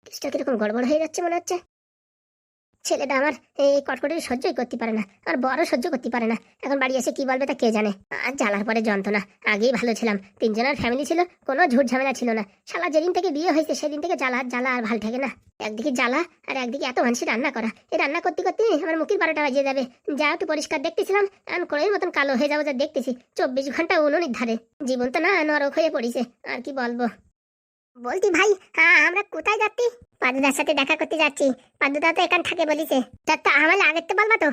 কিছুটা কীরকম গড়বড় হয়ে যাচ্ছে মনে হচ্ছে? ছেলেটা আমার এই কটকটি সহ্যই করতে পারে না আর বড় সহ্য করতে পারে না। এখন বাড়ি এসে কি বলবে তা কে জানে? আর জ্বালার পরে যন্ত্রণা, আগেই ভালো ছিলাম। তিনজনের ফ্যামিলি ছিল, কোনো ঝুট ঝামেলা ছিল না। শালা যেদিন থেকে বিয়ে হয়েছে, সেদিন থেকে জ্বালা জ্বালা আর ভালো থাকে না। একদিকে জ্বালা আর একদিকে এত মানুষের রান্না করা। এই রান্না করতে করতে আমার মুখের বারোটা বাজিয়ে যাবে। যা একটু পরিষ্কার দেখতেছিলাম, এখন কড়াইয়ের মতন কালো হয়ে যাব যা দেখতেছি। চব্বিশ ঘণ্টা উনুনির ধারে। জীবন তো না নরক হয়ে পড়েছে, আর কি বলব? বলতি ভাই হ্যাঁ আমরা কোথায় যাচ্ছি? পাদুদার সাথে দেখা করতে যাচ্ছি। পাদুদা তো এখান থাকে বলিছে। তা, তো আমার আগের তো বলবা তো?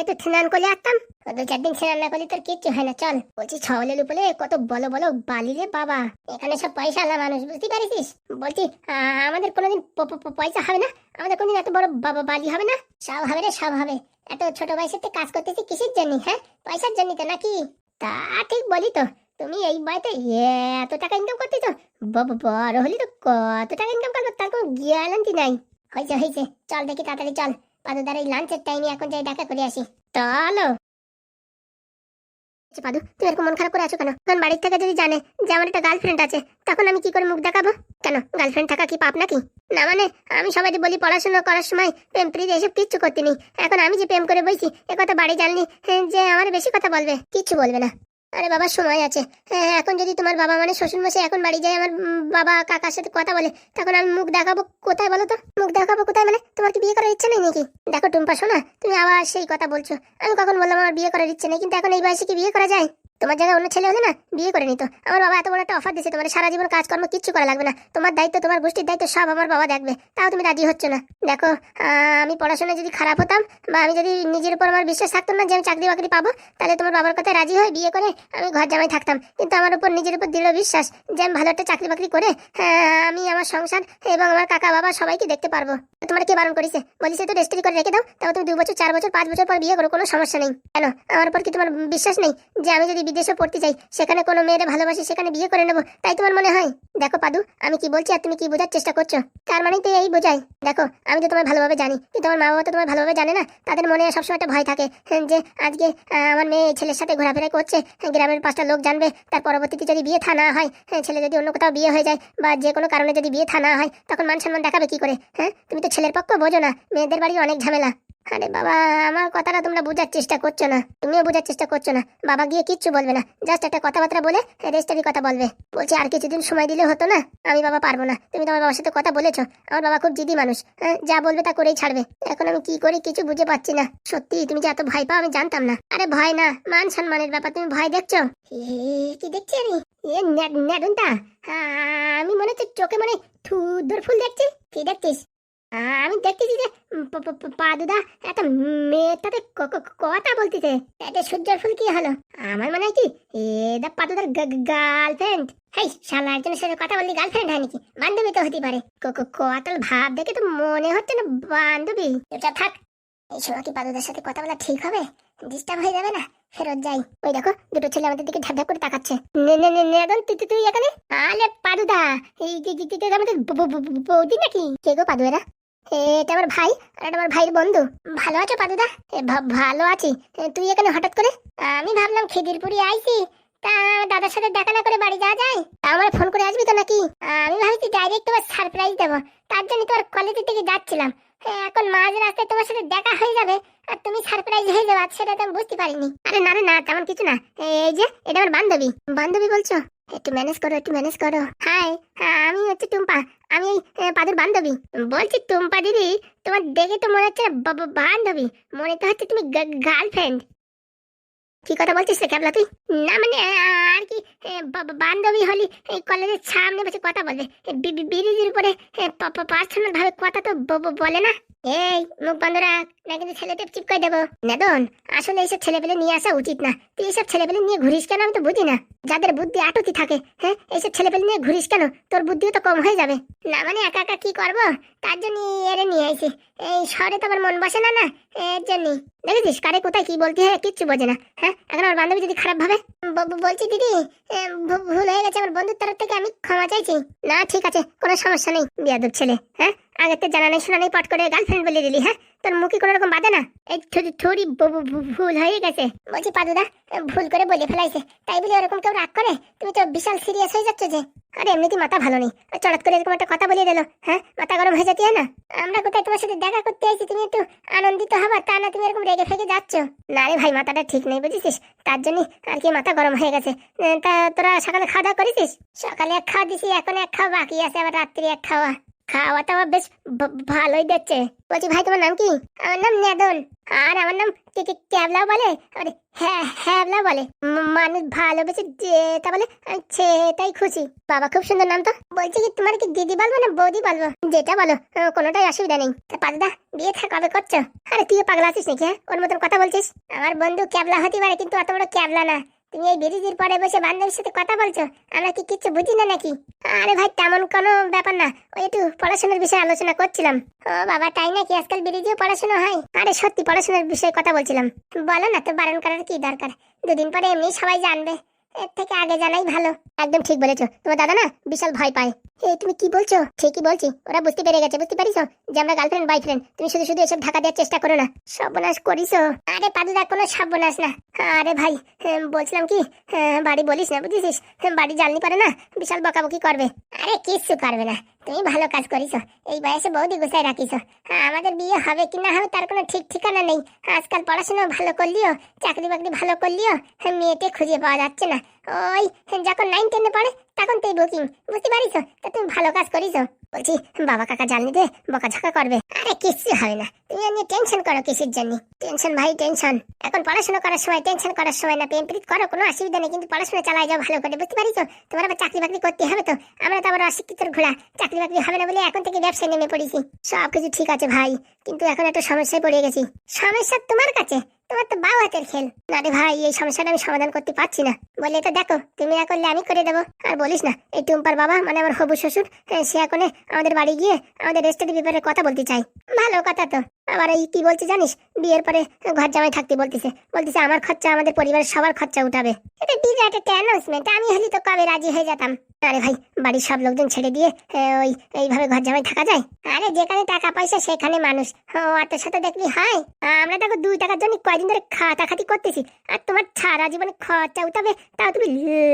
একটু স্নান করে আসতাম। দু চার দিন স্নান না করলে তোর কিচ্ছু হয় না, চল। বলছি ছলের উপরে কত বলো বলো বালি রে বাবা। এখানে সব পয়সা আলা মানুষ, বুঝতে পারিস বলছি আমাদের কোনোদিন পয়সা হবে না? আমাদের কোনোদিন এত বড় বাবা বালি হবে না? সব হবে রে, সব হবে। এত ছোট বয়সের কাজ করতেছি কিসের জন্য হ্যাঁ? পয়সার জন্য তো নাকি? তা, ঠিক বলি তো। তুমি এই বয়তে এত টাকা ইনকাম করতেছো? বড় হলি তো কত টাকা ইনকাম করবে? তার কোনো গ্যারান্টি নাই। হয়েছে হয়েছে। চল দেখি তাড়াতাড়ি চল। এই লাঞ্চের টাইমে এখন যাই দেখা করে আসি। চলো। আচ্ছা, পাদু এরকম মন খারাপ করে আছো কেন? কারণ বাড়ির থেকে যদি জানে যে আমার একটা গার্লফ্রেন্ড আছে তখন আমি কি করে মুখ দেখাবো? কেন? গার্লফ্রেন্ড থাকা কি পাপ নাকি? না মানে আমি সবাই বলি পড়াশোনা করার সময় প্রেম প্রীতি এসব কিচ্ছু করতে নেই। এখন আমি যে প্রেম করে বইছি এ বাড়ি জানলি হ্যাঁ, যে আমার বেশি কথা বলবে কিচ্ছু বলবে না। আরে বাবা সময় আছে। হ্যাঁ, এখন যদি তোমার বাবা মানে শ্বশুর মশাই এখন বাড়ি যায় আমার বাবা কাকার সাথে কথা বলে তখন আমি মুখ দেখাবো কোথায় বলো তো? মুখ দেখাবো কোথায় মানে? তোমার কি বিয়ে করার ইচ্ছে নেই নাকি? দেখো টুম্পা শোনা তুমি আবার সেই কথা বলছো। আমি কখন বললাম আমার বিয়ে করার ইচ্ছে নেই কিন্তু এখন এই বয়সে কি বিয়ে করা যায়? তোমার জায়গায় অন্য ছেলে হলে না বিয়ে করে নিত। আমার বাবা এত বড় একটা অফার দিয়েছে তোমার সারা জীবন কাজকর্ম কিচ্ছু করা লাগবে না। তোমার দায়িত্ব তোমার গোষ্ঠীর দায়িত্ব সব আমার বাবা দেখবে। তাও তুমি রাজি হচ্ছ না। দেখো আমি পড়াশোনায় যদি খারাপ হতাম বা আমি যদি নিজের উপর আমার বিশ্বাস থাকতো না যে আমি চাকরি বাকরি পাবো তাহলে তোমার বাবার কথায় রাজি হয়ে বিয়ে করে আমি ঘর জামাই থাকতাম। কিন্তু আমার উপর নিজের উপর দৃঢ় বিশ্বাস যে আমি ভালো একটা চাকরি বাকরি করে হ্যাঁ, আমি আমার সংসার এবং আমার কাকা বাবা সবাইকে দেখতে পারব। তোমার কে বারণ করেছে? বলিছে তো রেজিস্ট্রি করে রেখে দাও তাও তুমি দু বছর চার বছর পাঁচ বছর পর বিয়ে করো কোনো সমস্যা নেই। কেন? আমার উপর কি তোমার বিশ্বাস নেই যে আমি যদি বিদেশে পড়তে চাই। সেখানে কোনো মেয়েরে ভালোবাসি সেখানে বিয়ে করে নেব। তাই তোমার মনে হয়? দেখো পাদু আমি কি বলছি আর তুমি কি বোঝার চেষ্টা করছ? তার মানেই তো এই বোঝাই। দেখো আমি তো তোমার ভালোভাবে জানি কিন্তু আমার মা বাবা তো তোমার ভালোভাবে জানে না। তাদের মনে সবসময় একটা ভয় থাকে। হ্যাঁ, যে আজকে আমার মেয়ে ছেলের সাথে ঘোরাফেরা করছে হ্যাঁ, গ্রামের পাঁচটা লোক জানবে তার পরবর্তীতে যদি বিয়ে থা না হয় হ্যাঁ, ছেলে যদি অন্য কোথাও বিয়ে হয়ে যায় বা যে কোনো কারণে যদি বিয়ে থা না হয় তখন মান সম্মান দেখাবে কি করে? হ্যাঁ তুমি তো ছেলের পক্ষ বোঝো না। মেয়েদের বাড়ির অনেক ঝামেলা। আরে বাবা আমার কথাটা তোমরা বোঝার চেষ্টা করছ না। তুমিও বোঝার চেষ্টা করছ না। বাবা গিয়ে কিচ্ছু বলবে না। জাস্ট একটা কথাবার্তা বলে রেস্টারি কথা বলবে। বলছি আর কিছুদিন সময় দিলে হতো না? আমি বাবা পারব না। তুমি তোমার বাবার সাথে কথা বলেছ। আমার বাবা খুব জিদি মানুষ। হ্যাঁ, যা বলবে তা করেই ছাড়বে। এখন আমি কি করি কিছু বুঝে পাচ্ছি না। সত্যি তুমি যে এত ভয় পাও আমি জানতাম না। আরে ভয় না মান সম্মানের ব্যাপার তুমি ভয় দেখছ? কি দেখছি আমি? এ ন্যাডুনটা। আমি মনে হচ্ছে চোখে মনে থুদর ফুল দেখছি। কি দেখছিস? আমি দেখতেছি যে পাদুদা একটা মেয়ের সাথে কথা বলতেছে। এটা সূর্যের ফুল কি হলো? আমার মনে হয় কি এটা পাদুদার গার্লফ্রেন্ড। হেই, শালা, একজনের সাথে কথা বললি গার্লফ্রেন্ড হয় নাকি? বান্ধবী তো হতে পারে। কতাল ভাব দেখে তো মনে হচ্ছে না বান্ধবী। এটা থাক। এই সময় কি পাদুদার সাথে কথা বলা ঠিক হবে? ডিস্টার্ব হয়ে যাবে না? ফেরত যাই। ওই দেখো, দুটো ছেলে আমাদের দিকে ঢাপ করে তাকাচ্ছে। তুই, তুই- এখানে? আলে পাদুদা এই আমাদের বৌদি নাকি? কে গো পাদু এরা এটা আমার ভাই, আর এটা আমার ভাইয়ের বন্ধু। ভালো আছো পাদুদা? ভালো আছি। তুই এখানে হঠাৎ করে? আমি ভাবলাম খিদিরপুরি আইছি তা দাদার সাথে দেখা না করে বাড়ি যাওয়া যায়? আমার ফোন করে আসবি তো নাকি? আমি ভাবছি ডাইরেক্ট তোমার সারপ্রাইজ দেবো। তার জন্য তোমার কলেজের দিকে যাচ্ছিলাম। এখন মাঝ রাস্তায় তোমার সাথে দেখা হয়ে যাবে। আর তুমি সারপ্রাইজ হয়ে সেটা আমি বুঝতে পারিনি। আরে না না, তেমন কিছু না। এই যে, এটা আমার বান্ধবী। বান্ধবী বলছো? একটু ম্যানেজ করো, একটু ম্যানেজ করো। হাই আমি হচ্ছে টুম্পা। আমি এই পাদুর বান্ধবী। বলছি টুম্পা দিদি, তোমার দেখে তো মনে হচ্ছে বান্ধবী। মনে তো হচ্ছে তুমি গার্লফ্রেন্ড কি কথা বলছিস রে, ক্যাবলা তুই? না মানে আর কি বান্ধবী হলি কলেজের সামনে বসে কথা বলবে বিরিজির উপরে পার্সোনাল ভাবে কথা তো বলে না। এই, মুখ বন্ধ রাখ, না কিন্তু ছেলেটা চিপকাই দেবো। নেদন, আসলে এইসব ছেলেপেলে নিয়ে আসা উচিত না। তুই এইসব ছেলেপেলে নিয়ে ঘুরিস কেন আমি তো বুঝি না। যাদের বুদ্ধি আটতি থাকে হ্যাঁ? এইসব ছেলেপেলে নিয়ে ঘুরিস কেন? তোর বুদ্ধিও তো কম হয়ে যাবে। না মানে একা একা কি করব? তার জন্য এরে নিয়ে আইছি। এই শহরে তো আমার মন বসে না না। এর জন্যই দেখেছিস কারে কোথায় কি বলতে হয়, কিচ্ছু বোঝে না হ্যাঁ? এখন আমার বান্ধবী যদি খারাপ ভাবে বলছি দিদি ভুল হয়ে গেছে আমার বন্ধুর তরফ থেকে, আমি ক্ষমা চাইছি। না, ঠিক আছে, কোনো সমস্যা নেই, বিয়াদব ছেলে হ্যাঁ? আগে তো জানা নেই শোনা নেই পট করে গার্লফ্রেন্ড বলে দিলি হ্যাঁ? তোর মুখে কোনো রকম বাধে না? এই ব- ভুল হয়ে গেছে। বলছি পাদুদা ভুল করে বলে ফেলাইছে। তাই বলে ওরকম কেউ রাগ করে? তুমি তো বিশাল সিরিয়াস হয়ে যাচ্ছ যে। আরে এমনিতে মাথা ভালো নেই। চড়াত করে এরকম একটা কথা বলে দিল হ্যাঁ? মাথা গরম হয়ে হয় না? আমরা কোথায় তোমার সাথে দেখা করতে আইছি তুমি একটু আনন্দিত হবা, তা না তুমি এরকম রেগে ফেগে যাচ্ছ। না রে ভাই, মাথাটা ঠিক নেই, বুঝেছিস? তার জন্য আর কি মাথা গরম হয়ে গেছে। তা তোরা সকালে খাওয়া দাওয়া করেছিস? সকালে এক খাওয়া দিছি, এখন এক খাওয়া বাকি আছে, আবার রাত্রি এক খাওয়া। খাওয়া টাওয়া বেশ ভালোই দেখছে বলছি, ভাই, তোমার নাম কি? আমার নাম নেদন আর আমার নাম ক্যাবলা বলে? আরে হ্যাঁ হ্যাবলা বলে। মানুষ ভালোবেসে যেটা বলে সেটাই খুশি। বাবা, খুব সুন্দর নাম তো। বলছি কি, তোমার কি দিদি বলব না বৌদি বলব? যেটা বলো কোনোটাই অসুবিধা নেই। তা পাদা বিয়ে থা কবে করছ? আরে তুই পাগলা আছিস নাকি হ্যাঁ? ওর মতন কথা বলছিস? আমার বন্ধু ক্যাবলা হতে পারে, কিন্তু অত বড় ক্যাবলা না। তুমি এই ব্রিজের পরে বসে বান্ধবীর সাথে কথা বলছো? আমরা কি কিচ্ছু বুঝি না নাকি? আরে ভাই, তেমন কোনো ব্যাপার না। ওই একটু পড়াশোনার বিষয়ে আলোচনা করছিলাম। ও বাবা, তাই নাকি? আজকাল ব্রিজেও পড়াশোনা হয়? আরে সত্যি, পড়াশোনার বিষয়ে কথা বলছিলাম। বলো না তো, বারণ করার কি দরকার? দুদিন পরে এমনি সবাই জানবে। এর থেকে আগে জানাই ভালো। একদম ঠিক বলেছ। তোমার দাদা না বিশাল ভয় পায়। এই তুমি কি বলছো? ঠিকই বলছি। ওরা বুঝতে পেরে গেছে বুঝতে পারিস যে আমরা গার্লফ্রেন্ড বয়ফ্রেন্ড তুমি শুধু শুধু এসব ঢাকা দেওয়ার চেষ্টা করো না। সর্বনাশ করিস আরে পাদুদা কোনো সর্বনাশ না। আরে ভাই হ্যাঁ, বলছিলাম কি? হ্যাঁ, বাড়ি বলিস না বুঝেছিস? হ্যাঁ, বাড়ি জ্বালনি পারে না? বিশাল বকাবকি করবে। আরে কিচ্ছু করবে না। তুমি ভালো কাজ করিস এই বয়সে বৌদি গুছাই রাখিস হ্যাঁ, আমাদের বিয়ে হবে কি না হবে তার কোনো ঠিক ঠিকানা নেই। আজকাল পড়াশোনা ভালো করলিও চাকরি বাকরি ভালো করলিও হ্যাঁ, মেয়েটে খুঁজে পাওয়া যাচ্ছে না। ওই যখন নাইন টেনে পড়ে তখন তুই বুকিং, বুঝতে পারিস? তা তুমি ভালো কাজ করিস। বলছি, বাবা কাকা জানলি দে বকাঝকা করবে। আরে কিচ্ছু হবে না। তুমি এমনি টেনশন করো কিসের জন্য? টেনশন ভাই টেনশন এখন পড়াশোনা করার সময় টেনশন করার সময় না, প্রেম প্রীত করো, কোনো অসুবিধা নেই, কিন্তু পড়াশোনা চালাই যাও ভালো করে, বুঝতে পারিস? তোমার আবার চাকরি বাকরি করতে হবে তো? আমরা তো আবার অশিক্ষিতর ঘোড়া। চাকরি বাকরি হবে না বলে এখন থেকে ব্যবসায় নেমে পড়েছি। সব কিছু ঠিক আছে ভাই, কিন্তু এখন একটা সমস্যায় পড়ে গেছি। সমস্যা তোমার কাছে? তোমার তো বাবা হাতের খেল। না রে ভাই এই সমস্যাটা আমি সমাধান করতে পারছি না। বলে তো দেখো তুমি না করলে আমি করে দেবো। আর বলিস না এই টুম্পার বাবা মানে আমার হবু শ্বশুর হ্যাঁ, সে এখন আমাদের বাড়ি গিয়ে আমাদের রেস্টের ব্যাপারে কথা বলতে চাই ভালো কথা তো। আবার এই কি বলছে জানিস? বিয়ের পরে ঘর জামাই থাকতে বলতেছে। বলতেছে, আমার খরচা আমাদের পরিবারের সবার খরচা উঠাবে। এটা বিরাট একটা অ্যানাউন্সমেন্ট আমি হলে তো কবে রাজি হয়ে যেতাম? আরে ভাই, বাড়ির সব লোকজন ছেড়ে দিয়ে ওই, এইভাবে ঘর জামাই থাকা যায়? আরে, যেখানে টাকা পয়সা, সেখানে মানুষ। অত সাথে দেখলি হয় আমরা দেখো দুই টাকার জন্য কয়দিন ধরে খাটাখাটি করতেছি। আর তোমার সারা জীবনে খরচা উঠাবে, তাও তুমি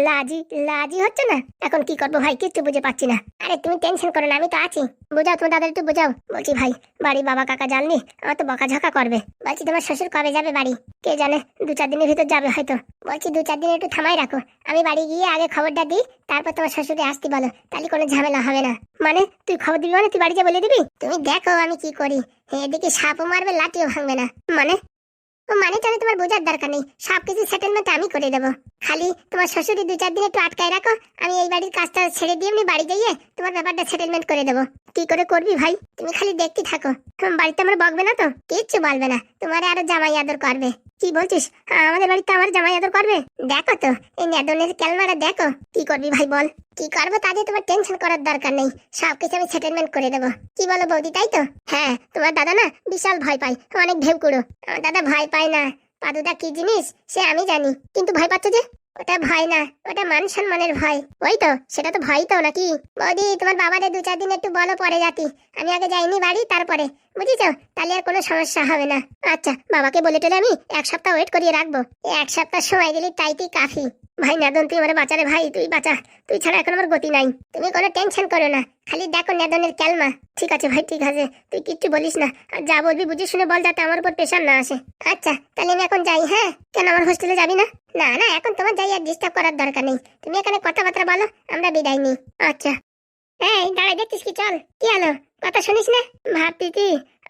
লাজি লাজি হচ্ছে না? এখন কি করব ভাই, কিচ্ছু বুঝে পাচ্ছি না। আরে, তুমি টেনশন করো না, আমি তো আছি। বোঝাও, তোমার দাদা একটু বোঝাও। বলছি, ভাই বাড়ি বাবা কাকা জানলি আমার তো বকাঝকা করবে। বলছি, তোমার শ্বশুর কবে যাবে বাড়ি? কে জানে, দু চার দিনের ভিতর যাবে হয়তো। বলছি, দু চার দিন একটু থামাই রাখো। আমি বাড়ি গিয়ে আগে খবরটা দিই, তারপর তোমার শ্বশুরে আসতে বলো। তাহলে কোনো ঝামেলা হবে না। মানে? তুই খবর দিবি মানে? তুই বাড়িতে বলে দিবি? তুমি দেখো আমি কি করি। এদিকে সাপও মারবে, লাঠিও ভাঙবে না। মানে? ও মানে তাহলে তোমার বোঝার দরকার নেই। সব কিছু সেটেলমেন্ট আমি করে দেবো। খালি তোমার শ্বশুরই দু চার দিন একটু আটকায় রাখো। আমি এই বাড়ির কাজটা ছেড়ে দিয়ে এমনি বাড়ি যাইয়ে তোমার ব্যাপারটা সেটেলমেন্ট করে দেবো। কি করে করবি ভাই? তুমি খালি দেখতে থাকো। বাড়িতে আমার বকবে না তো? কিচ্ছু বলবে না। তোমার আরও জামাই আদর করবে। কি বলছিস? হ্যাঁ, আমাদের বাড়িতে আমার জামাই আদর করবে? দেখো তো এই নেদনের ক্যালমাটা দেখো। কি করবি ভাই বল? কি করব তাদের তোমার টেনশন করার দরকার নেই। সব কিছু আমি সেটেলমেন্ট করে দেবো। কি বলো বৌদি তাই তো? হ্যাঁ তোমার দাদা না বিশাল ভয় পায়। অনেক ঢেউ কুড়ো। দাদা ভয় না। পাদুদা কি জিনিস? সে আমি জানি। কিন্তু ভয় পাচ্ছ যে? ওটা ভয় না। ওটা মান সম্মানের ভয়। ওই তো, সেটা তো ভয় তো নাকি? বৌদি, তোমার বাবাদের দু চার দিন একটু বলো পরে যাতি। আমি আগে যাইনি বাড়ি, তারপরে। বুঝেছ? তাহলে আর কোনো সমস্যা হবে না। আচ্ছা বাবাকে বলে টলে আমি এক সপ্তাহ ওয়েট করিয়ে রাখব। এক সপ্তাহ সময় দিলি তাইতেই কাফি? ভাই নাদন, তুই আমার বাঁচারে ভাই, তুই বাঁচা। তুই ছাড়া এখন আমার গতি নাই। তুমি কোনো টেনশন করো না, খালি দেখো নেদনের ক্যালমা। ঠিক আছে ভাই, ঠিক আছে। তুই কিচ্ছু বলিস না। আর যা বলবি বুঝে শুনে বল যাতে আমার উপর প্রেশার না আসে। আচ্ছা তাহলে আমি এখন যাই হ্যাঁ? কেন আমার হোস্টেলে যাবি না? না না, এখন তোমার যাই, আর ডিস্টার্ব করার দরকার নেই। তুমি এখানে কথাবার্তা বলো, আমরা বিদায় নিই। আচ্ছা। এই দাঁড়াই দেখছিস কি? চল, কি হলো? কথা শুনিস না? ভাবতিছি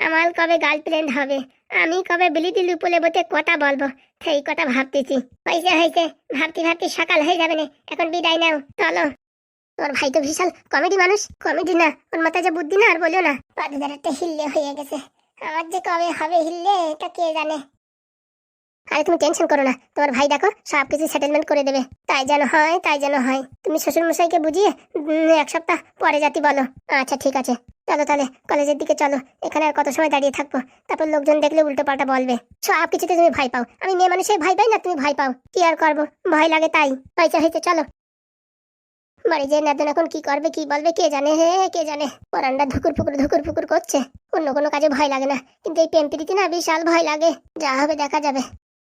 আমার কবে গার্লফ্রেন্ড হবে? আমি কবে বিলিতি লুপুলে বলতে কথা বলব? সেই কথা ভাবতেছি। হয়েছে হয়েছে ভাবতে ভাবতে সকাল হয়ে যাবে না। এখন বিদায় নাও। চলো। তোর ভাই তো বিশাল কমেডি মানুষ। কমেডি না। ওর মাথায় যে বুদ্ধি না, আর বলিও না। পাটিদার একটা হিল্লে হয়ে গেছে। আমার যে কবে হবে হিললে, এটা কে জানে? আরে তুমি টেনশন করো না। তোমার ভাই দেখো সব কিছু সেটেলমেন্ট করে দেবে। তাই যেন হয়, তাই যেন হয়। তুমি শ্বশুর মশাইকে বুঝিয়ে এক সপ্তাহ পরে যাতি বলো। আচ্ছা ঠিক আছে। চলো তাহলে, কলেজের দিকে চলো। এখানে আর কত সময় দাঁড়িয়ে থাকব? তারপর লোকজন দেখলে উল্টো পাল্টা বলবে, সব কিছুতে তুমি ভয় পাও। আমি মেয়ে মানুষের ভয় পাই না, তুমি ভয় পাও। কি আর করব? ভয় লাগে তাই। হয়েছে হয়েছে, চলো। বাড়ি যে নাদন এখন কি করবে, কি বলবে, কে জানে হে, কে জানে। পরান্ডা ধুকুর ফুকুর ধুকুর ফুকুর করছে। অন্য কোনো কাজে ভয় লাগে না। কিন্তু এই প্রেম প্রীতি না বিশাল ভয় লাগে। যা হবে দেখা যাবে।